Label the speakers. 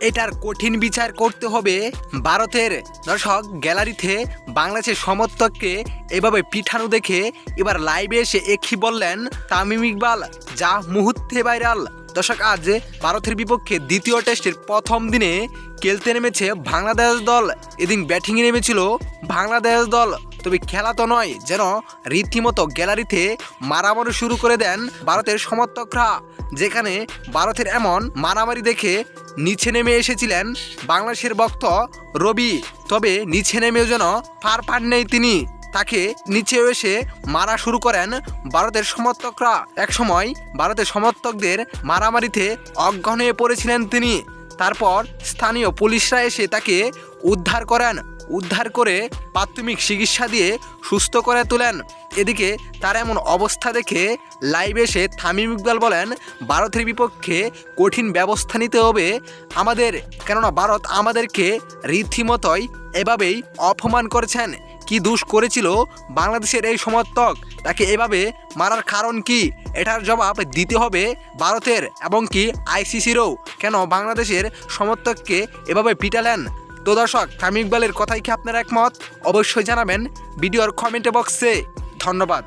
Speaker 1: এটার কঠিন বিচার করতে হবে ভারতের দর্শক গ্যালারিতে বাংলাদেশের সমর্থককে এভাবে পিঠানো দেখে এবার লাইভে এসে একই বললেন তামিম ইকবাল, যা মুহূর্তে ভাইরাল দর্শক, আজ ভারতের বিপক্ষে দ্বিতীয় টেস্টের প্রথম দিনে খেলতে নেমেছে বাংলাদেশ দল। এদিন ব্যাটিংয়ে নেমেছিল বাংলাদেশ দল। তবে খেলা তো নয়, যেন রীতিমতো গ্যালারিতে মারামারি শুরু করে দেন ভারতের সমর্থকরা, যেখানে ভারতের এমন মারামারি দেখে নিচে নেমে এসেছিলেন বাংলাদেশের ভক্ত রবি। তবে নিচে নেমেও যেন পার পান নেই তিনি, তাকে নিচে এসে মারা শুরু করেন ভারতের সমর্থকরা। একসময় ভারতের সমর্থকদের মারামারিতে অজ্ঞান হয়ে পড়েছিলেন তিনি, তারপর স্থানীয় পুলিশরা এসে তাকে উদ্ধার করেন উদ্ধার করে প্রাথমিক চিকিৎসা দিয়ে সুস্থ করে তোলেন। এদিকে তার এমন অবস্থা দেখে লাইভ এসে থামিম ইকবাল বলেন, ভারতের বিপক্ষে কঠিন ব্যবস্থা নিতে হবে। আমাদের, কেননা ভারত আমাদেরকে রীতিমতোই এভাবেই অপমান করেছেন। কি দোষ করেছিল বাংলাদেশের এই সমর্থক? তাকে এভাবে মারার কারণ কি? এটার জবাব দিতে হবে ভারতের এবং কি আইসিসিরও। কেন বাংলাদেশের সমর্থককে এভাবে পিটালেন? তো দর্শক তামিম ইকবালের কথাই কি আপনার একমত? অবশ্যই জানাবেন ভিডিওর কমেন্ট বক্সে। ধন্যবাদ।